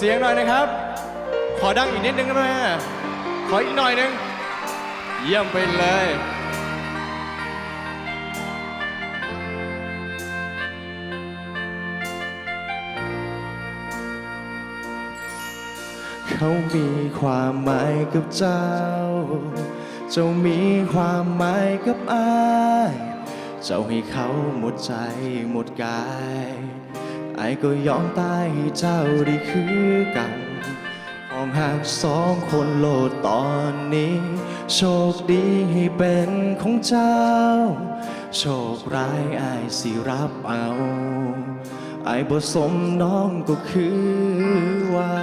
เสียงหน่อยนะครับ ขอดังอีกนิดนึงได้ไหมขออีกหน่อยนึง เยี่ยมไปเลย เขามีความหมายกับเจ้า เจ้ามีความหมายกับอาย เจ้าให้เขาหมดใจหมดกาย ไอายก็ยอมตายให้เจ้าได้คือกันของหากสองคนโลดตอนนี้ โชคดีให้เป็นของเจ้า โชคร้ายอายสิรับเอา ไอายบ่สมน้องก็คือว่า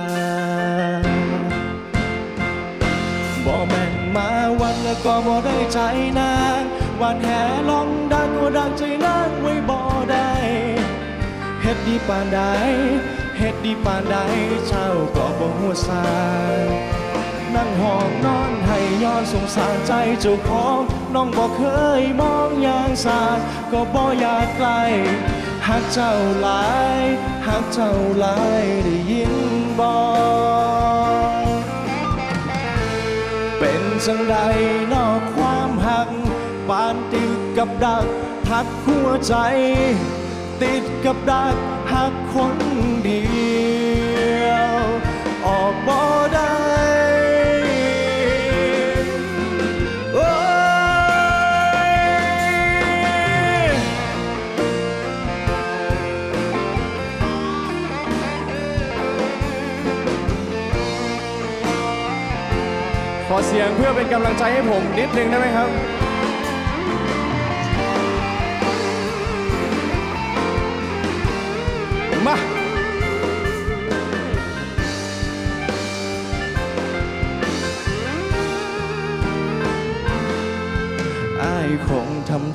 บ่แม่นมาวันแล้วก็บ่ได้ใจนางวันแห่ลองดังก็ดังใจนางไว้บ่ ดีปานใดเฮ็ดดีปานใดเจ้าก็บ่หัวสานั่งห้องนอนให้ย้อนสงสารใจเจ้าของน้องบ่เคยมองอย่างสาดก็บ่อยากไกลหักเจ้าหลายหักเจ้าหลายได้ยินบ่เป็นจังใดนอกความหักปานติดกับดักหักหัวใจ ติดกับดัก หักคนเดียว ออกบ่ได้โอ้ยขอเสียงเพื่อเป็นกำลังใจให้ผมนิดนึงได้ไหมครับ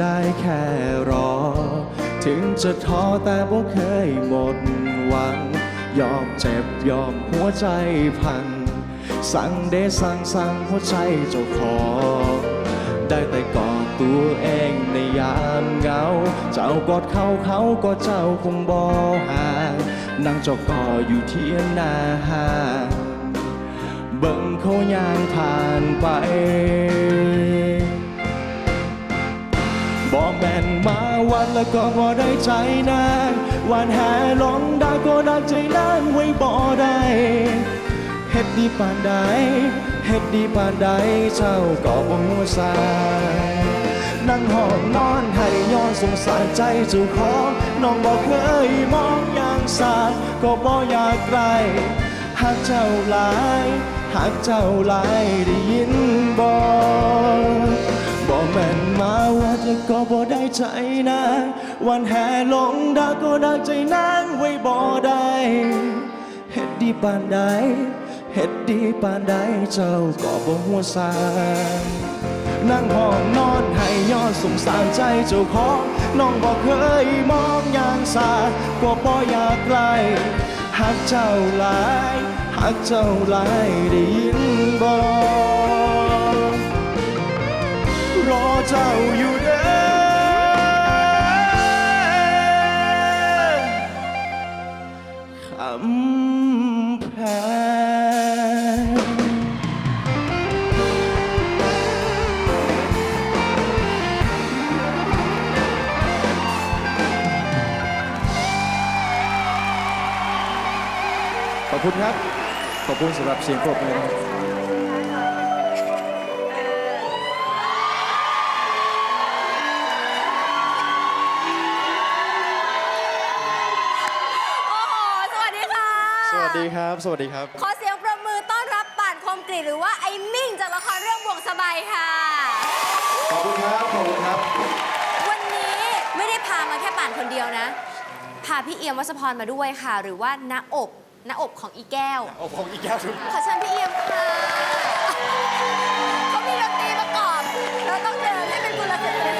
ได้แค่รอ ถึงจะท้อแต่บ่เคยหมดหวัง ยอมเจ็บยอมหัวใจพัง สั่งเดสั่งสั่งหัวใจเจ้าของได้แต่กอดตัวเองในยามเหงา เจ้ากอดเขาเขาก็เจ้าคงบ่ห่างนั่งเจ้ากออยู่เทียนนาหาเบิ่งเขาย่างผ่านไป บอกแม่นมาวันแล้วก็บ่ได้ใจนางวันแห่ลงได้ก็ดักใจนางไว้บ่ได้เฮ็ดดีปานใดเฮ็ดดีปานใดเจ้าก็บ่หัวสายนั่งห้องนอนให้ย้อนสงสารใจเจ้าของน้องบ่เคยมองอย่างสาดก็บ่อยากไกลหักเจ้าหลายหักเจ้าหลายได้ยินบ่บ่ ก็บ่ได้ใจนางวันแห่ลงดาก็ดักใจนางไว้บ่ได้เฮ็ดดีปานใดเฮ็ดดีปานใดเจ้าก็บ่หัวสานั่งห้องนอนให้ย้อนสงสารใจเจ้าของน้องบ่เคยมองอย่างสาก็บ่อยากไกลหักเจ้าหลายหักเจ้าหลายได้ยินบ่รอเจ้าอยู่ ขอบคุณสำหรับเสียงปรบมือนะครับโอ้โห สวัสดีค่ะ สวัสดีครับ สวัสดีครับ ขอเสียงประมือต้อนรับป่านคมกรีหรือว่าไอ้มิ่งจากละครเรื่องบ่วงสบายค่ะ ขอบคุณครับ ขอบคุณครับ วันนี้ไม่ได้พามาแค่ป่านคนเดียวนะ พาพี่เอียมวัสพรมาด้วยค่ะ หรือว่าณอบ ณอบของอีแก้ว โอ้ผมอีกแก้วทุกขอเชิญพี่เอียมค่ะเขามีดนตรีประกอบ เราต้องเดินให้เป็นกุลสตรี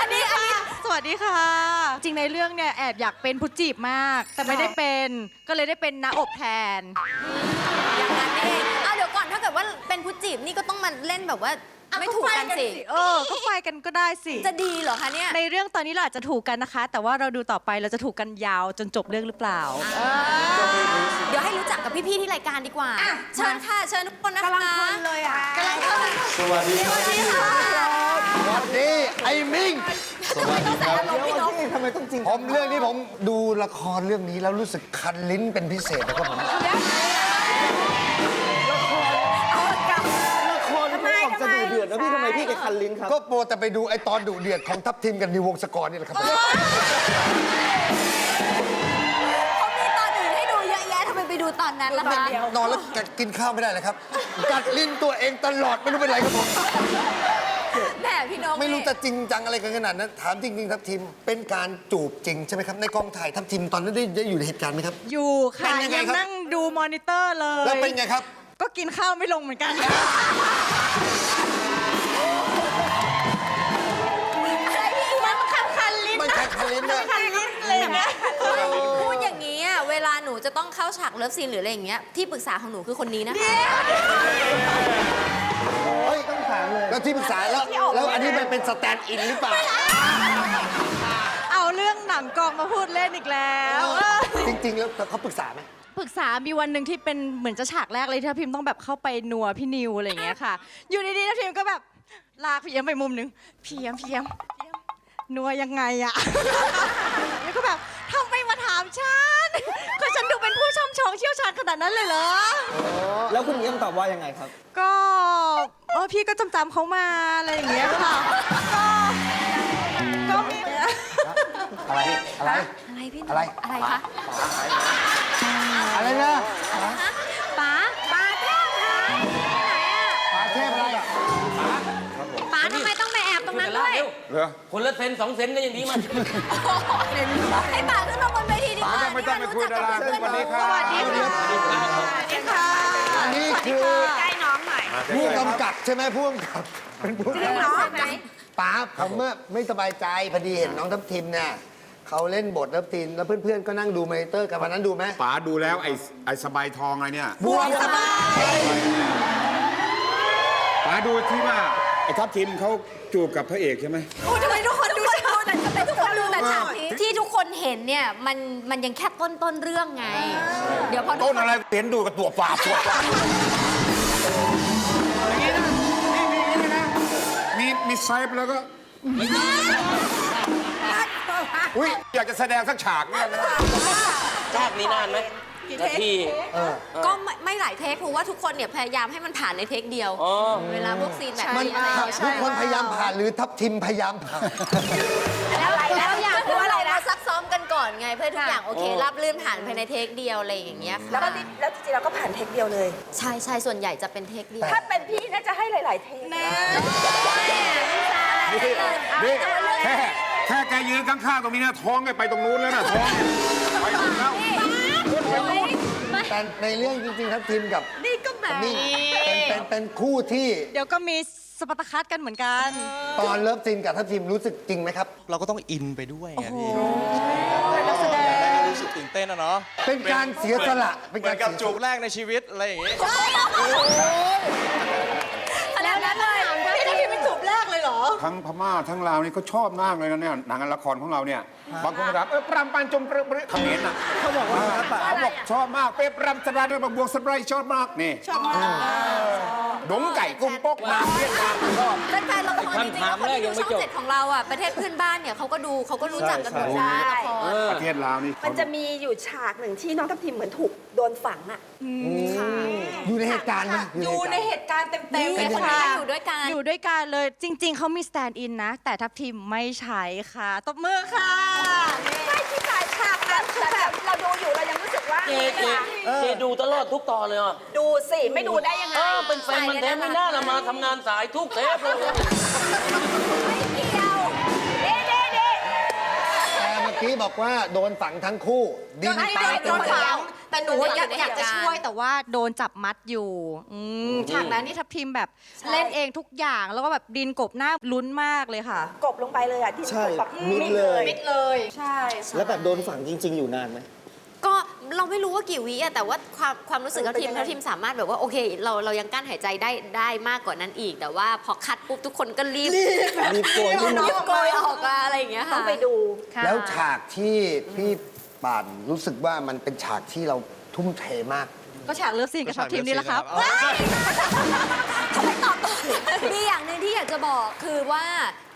อันนี้อันนี้ สวัสดีค่ะ จริงในเรื่องเนี่ยแอบอยากเป็นผู้จีบมาก แต่ไม่ได้เป็นก็เลยได้เป็นน้าอบแทน อย่างนั้นเองเอาเดี๋ยวก่อนถ้าเกิดว่าเป็นผู้จีบนี่ก็ต้องมาเล่นแบบว่า ไม่ถูกกันสิ เออ ก็ไฟกันก็ได้สิ จะดีเหรอคะเนี่ย ในเรื่องตอนนี้เราอาจจะถูกกันนะคะ แต่ว่าเราดูต่อไปเราจะถูกกันยาวจนจบเรื่องหรือเปล่า เดี๋ยวให้รู้จักกับพี่ๆที่รายการดีกว่า เชิญค่ะ เชิญทุกคนนะคะกำลังเพลินเลยอะกำลังเพลินสวัสดีสวัสดีค่ะสวัสดีไอ้มิงทำไมต้องใส่อารมณ์พี่นกทำไมต้องจริงผมเรื่องนี้ผมดูละครเรื่องนี้แล้วรู้สึกคันลิ้นเป็นพิเศษนะครับผม แกคันลิ้นครับ ก็โปรแต่ไปดูไอ้ตอนดุเดือดของทัพทีมกับนิววงศกรนี่แหละครับ เขามีตอนอื่นให้ดูเยอะแยะทำไมไปดูตอนนั้นล่ะคะนอนแล้วกินข้าวไม่ได้เลยครับ กัดลิ้นตัวเองตลอดไม่รู้เป็นไรครับผม แหมพี่นกไม่รู้นี่จะจริงจังอะไรกันขนาดนั้น ถามจริงๆทัพทีมเป็นการจูบจริงใช่ไหมครับ ในกองถ่ายทัพทีมตอนนั้นได้ได้อยู่ในเหตุการณ์ไหมครับ อยู่ค่ะเป็นยังไงยังครับ นั่งดูมอนิเตอร์เลย แล้วเป็นไงครับ ก็กินข้าวไม่ลงเหมือนกันมัน ลิ้นนะคันลิ้นเลยอย่างเงี้ยพูดอย่างนี้อะเวลาหนูจะต้องเข้าฉากเลิฟซีนหรืออะไรอย่างเงี้ยที่ปรึกษาของหนูคือคนนี้นะคะ เฮ้ยต้องถามเลย แล้วที่ปรึกษาแล้ว แล้วอันนี้มันเป็นสแตนด์อินหรือเปล่าเอาเรื่องหนังกองมาพูดเล่นอีกแล้วเออจริง ๆ แล้วเขาปรึกษาไหม ปรึกษามีวันหนึ่งที่เป็นเหมือนจะฉากแรกเลยที่พิมพ์ต้องแบบเข้าไปนัวพี่นิวอะไรอย่างเงี้ยค่ะ อยู่ดีๆแล้วพิมพ์ก็แบบลากพี่เอี้ยมไปมุมหนึ่งพี่เอี้ยมพี่เอี้ยมพี่เอี้ยม นัวยังไงอะแล้วก็แบบทำไมมาถามฉันคือฉันดูเป็นผู้ช่ำชองเชี่ยวชาญขนาดนั้นเลยเหรอ แล้วคุณเอี้ยมตอบว่ายังไงครับ ก็เออพี่ก็จำจำๆเขามาอะไรอย่างเงี้ยค่ะ ก็ก็มี อะไร อะไร อะไรพี่นกอะไร อะไรคะ อะไรนะ ต้องไปแอบตรงนั้นด้วยคนละเซนสองเซนก็ยังดีมันให้ป๋าขึ้นมาบนเวทีดีกว่าไม่ต้องไปคุยดาราที่สวัสดีครับ สวัสดีค่ะสวัสดีค่ะอันนี้คือใกล้น้องหน่อยผู้กำกับใช่ไหมผู้กำกับเป็นผู้กำกับน้องไหมป๋าผมอะไม่สบายใจพอดีเห็นน้องทัพทิมเนี่ยเขาเล่นบททัพทิมแล้วเพื่อนๆก็นั่งดูมอนิเตอร์กันวันนั้นดูไหมป๋าดูแล้วไอ้ไอ้สบายทองอะไรเนี่ยบวงสบายป๋าดูที่ว่า ไอ้ทัพทิมเขาจูบกับพระเอกใช่ไหม โอ้ทำไมทุกคนดูฉากนั้นทำไมทุกคนดูแต่ฉากนี้ที่ทุกคนเห็นเนี่ยมันมันยังแค่ต้นต้นเรื่องไง เดี๋ยวพอทุกต้นคอะไรเห็นดูกับตัวฝ่าตัวฝ่าอย่างนี้นะนี่มีอย่างนี้นะมีมีไซป์แล้วก็อุ้ยอยากจะแสดงสักฉากเนี่ยนะชาตินี้นานไหม นาทีก็ไม่ไม่หลายเทคเพราะว่าทุกคนเนี่ยพยายามให้มันผ่านในเทคเดียว อ๋อ เวลาพวกซีนแบบมันนี้อะไรอย่างเงี้ย ทุกคนพยายามผ่านหรือทัพทิมพยายามผ่าน แล้วแล้วอยากรู้อะไรเราซักซ้อมกันก่อนไง เพื่อทุกอย่างโอเครับลื่นผ่านภายในเทคเดียวอะไรอย่างเงี้ยค่ะแล้วก็ที่แล้วจริงๆเราก็ผ่านเทคเดียวเลย ใช่ใช่ส่วนใหญ่จะเป็นเทคเดียวถ้าเป็นพี่น่าจะให้หลาย ๆ เทคนี่แค่แค่แกยืนข้างๆตรงนี้นะท้องแกไปตรงนู้นแล้วนะท้องเนี่ยไปตรงนู้นแล้ว แต่ในเรื่องจริงๆทัพทิมกับนี่ก็แบบนี่เป็นเป็นเป็นคู่ที่เดี๋ยวก็มีสปาร์ตาคัสกันเหมือนกัน ตอนเลิฟซีนกับทัพทิมรู้สึกจริงไหมครับ เราก็ต้องอินไปด้วยไงพี่นักแสดงรู้สึกตื่นเต้นอะเนาะเป็นการเสียสละเป็นเหมืกาอรนกับเสียสจูบละแรกในชีวิตอะไรอย่างงี้ ทั้งพม่าทั้งลาวนี่เขาชอบมากเลยนะเนี่ยหนังละครของเราเนี่ยบางคนก็ถามเออปรำปันจมเปรอะเปรอะเขมรน่ะเขาบอกว่าครับป๋าเขาบอกชอบมากเป๊ะปรำสบายด้วยบักบวงสบายชอบมากนี่ชอบมาก ดงไก่กุ้งปกมาเวียดนามชอบ แฟนๆละครจริงๆแล้วคนที่ดูช่องเจ็ดของเราอะประเทศเพื่อนบ้านเนี่ยเขาก็ดูเขาก็รู้จักกันหมดนะละคร ประเทศลาวนี่มันจะมีอยู่ฉากหนึ่งที่น้องทัพทิมเหมือนถูกโดนฝังอะ อยู่ในเหตุการณ์นะอยู่ในเหตุการณ์เต็มนี่ๆคเลนยนี้ค่ะอยู่ด้วยกัน อยู่ด้วยกันเลยจริง ๆ เขามีสแตนด์อินนะ แต่ทัพทีมไม่ใช้ค่ะ ตบมือค่ะ ไม่ที่ฉายฉากนั้นคือแบบเราดูอยู่เรายังรู้สึกว่า เจเจเจดูตลอดทุกตอนเลยอะดูสิไม่ดูได้ยังไงเออเป็นแฟนมันแท้ไม่น่าละมาทำงานสายทุกเทปเลยไม่เกี่ยวเด้เด้เด้แต่เมื่อกี้บอกว่าโดนฝังทั้งคู่บินไปโดนฝังแต่หนูอยากอยากจะช่วยแต่ว่าโดนจับมัดอยู่อืมฉากนั้นนี่ทัพทีมแบบเล่นเองทุกอย่างแล้วก็แบบดินกบหน้าลุ้นมากเลยค่ะ กบลงไปเลยอะที่ใช่แบบมิดเลยมิดเลย ใช่ แล้วแบบโดนฝังจริง ๆ อยู่นานไหมก็ เราไม่รู้ว่ากี่วิอะแต่ว่าความความรู้สึกทัพทีมทัพทีมสามารถแบบว่าโอเค เราเรายังกั้นหายใจได้ได้มากกว่านั้นอีก แต่ว่าพอคัดปุ๊บทุกคนก็รีบมีโกยด้วยนะรีบโกยออกมาอะไรอย่างเงี้ยต้อค่ะงไปดู แล้วฉากที่พี่ป่านรู้สึกว่ามันเป็นฉากที่เราทุ่มเทมาก ก็ฉากเลิฟซีนกับทัพทีมนี่แหละครับเอา มีอย่างหนึ่งที่อยากจะบอกคือว่า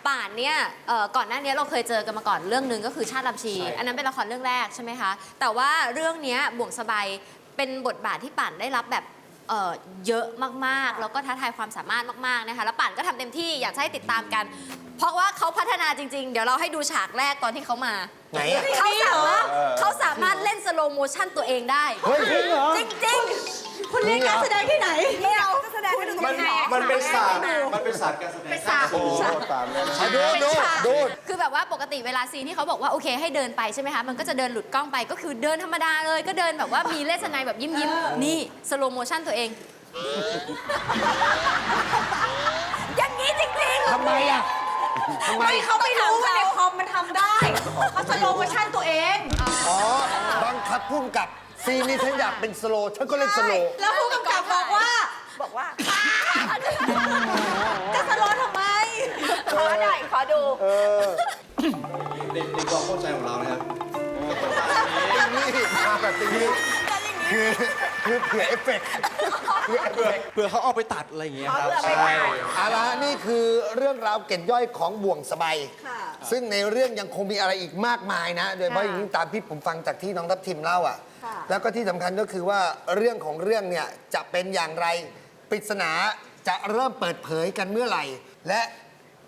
ป่านเนี่ยเอ่อก่อนหน้านี้เราเคยเจอกันมาก่อนเรื่องหนึ่งก็คือชาติลำชีอันนั้นเป็นละครเรื่องแรกใช่ไหมคะ แต่ว่าเรื่องเนี้ยบ่วงสบายเป็นบทบาทที่ป่านได้รับแบบเอ่อเยอะมากๆ แล้วก็ท้าทายความสามารถมากๆนะคะแล้วป่านก็ทำเต็มที่อยากจะให้ติดตามกัน เพราะว่าเขาพัฒนาจริง ๆ เดี๋ยวเราให้ดูฉากแรกตอนที่เขามา ไหนอะเขาสามารถเขาสามารถเล่นสโลโมชั่นตัวเองได้ เฮ้ย จริงเหรอจริงคุณเรียนการแสดงที่ไหนๆเนี่ยจะแสดงให้ดูตรงไหนมันเป็นศาสตร์มันเป็นศาสตร์การแสดงเป็นศาสตร์ดูดูดูคือแบบว่าปกติเวลาซีนที่เขาบอกว่าโอเคให้เดินไปใช่ไหมคะมันก็จะเดินหลุดกล้องไปก็คือเดินธรรมดาเลย ก็เดินแบบว่ามีเลสไนแบบยิ้มยิ้มๆนี่สโลโมชั่นตัวเอง อย่างนี้จริงๆ ทำไมอะ ทำไมเขาไม่รู้ว่าในคอมมันทำได้เขาสโลโมชั่นตัวเองอ๋อ บังคับพุ่มกับซีนนี้ฉันอยากเป็นสโลว์ฉันก็เล่นสโลว์แล้วผู้กำกับบอกว่า บอกว่า จะสโลว์ทำไม ขอหน่อยขอดูในในความเข้าใจของเรานะครับ นี่มาแบบนี้ คือคือเผื่อเอฟเฟกต์เผื่อเอฟเฟกต์เพื่อเขาเอาไปตัดอะไรอย่างเงี้ยครับ เอาเผื่อไปตัดเอาละนี่คือเรื่องราวเกร็ดย่อยของบ่วงสบายซึ่งในเรื่องยังคงมีอะไรอีกมากมายนะ โดยเฉพาะอย่างยิ่งตามที่ผมฟังจากที่น้องทัพทิมเล่าอะ แล้วก็ที่สำคัญก็คือว่าเรื่องของเรื่องเนี่ยจะเป็นอย่างไรปริศนาจะเริ่มเปิดเผยกันเมื่อไหร่ และ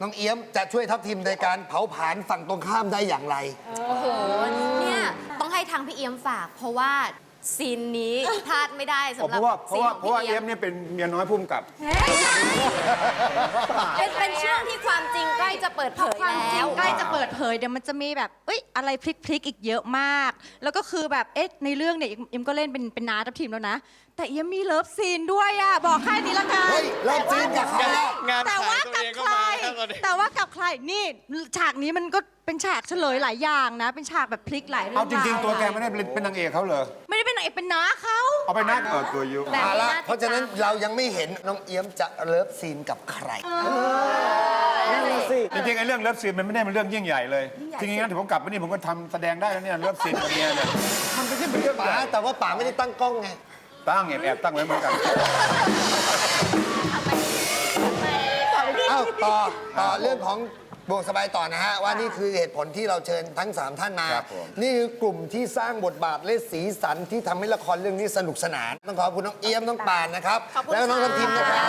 น้องเอี้ยมจะช่วยทัพทิมในการเผาผลาญฝั่งตรงข้ามได้อย่างไร โอ้โห เนี่ย ต้องให้ทางพี่เอียมฝาก เพราะว่า ซีนนี้พลาดไม่ได้สำหเพรับราะว่าเพราะซีนว่าของเพราะว่าพี่เอเอียฟมเนี่ยเป็นเมียน้อยพุ่มกับ เป็นเป็นช่วงที่ความจริงใกล้จะเปิดเผยความจริแล้งว ใกล้จะเปิดเผยเดี๋ยวมันจะมีแบบเอ้ยอะไรพลิกพลิกๆอีกเยอะมาก แล้วก็คือแบบเอ๊ะในเรื่องเนี่ยเอ็มก็เล่นเป็นเป็นน้าทัพทีมแล้วนะแต่เอ็มมีเลิฟซีนด้วยอะ บอกแค่นี้ละกันเฮ้ยเลิฟซีนกับใครอะ งานแต่ขายว่าตัวกับเองก็ใคร มาแล้วตอนนี้ แต่ว่ากับใคร นี่ฉากนี้มันก็เป็นฉากเฉลยหลายอย่างนะ เป็นฉากแบบพลิกหลายเรื่องเอาจริง ๆ ตัวแกาวไม่ได้เป็นเป็นนางเอกเขาเลยไม่ได้เป็นนางเอกเป็นน้าเขา เอาไปนัดเออตัวยุแบบเอานี้ละน่าติดตามเพราะฉะนั้นเรายังไม่เห็นน้องเอี้ยมจะเลิฟซีนกับใคร จริงๆไอ้เรื่องเลิฟซีนมันไม่ได้เป็นเรื่องยิ่งใหญ่เลยจริงๆงั้นถึงผมกลับมานี่ผมก็ทำแสดงได้แล้วเนี่ยเลิฟซีนกับเมียเนี่ยมันไม่ใช่เป็นเรื่องใหป๋าญ่แต่ว่าป๋าไม่ได้ตั้งกล้องไง ตั้งแอบแอบตั้งไว้เหมือนกันอ้าวต่อต่อเรื่องของบวกสบายต่อนะฮะ ว่านี่คือเหตุผลที่เราเชิญทั้ง 3 ท่านมาครับผมนี่คือกลุ่มที่สร้างบทบาทและสีสันที่ทำให้ละครเรื่องนี้สนุกสนาน ต้องขอบคุณน้องเอี้ยมน้องปานนะครับ แล้วก็น้องทัพทิมนะครั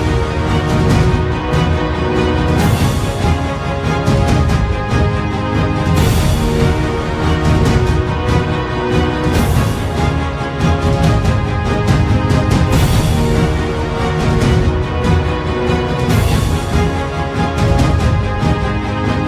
บ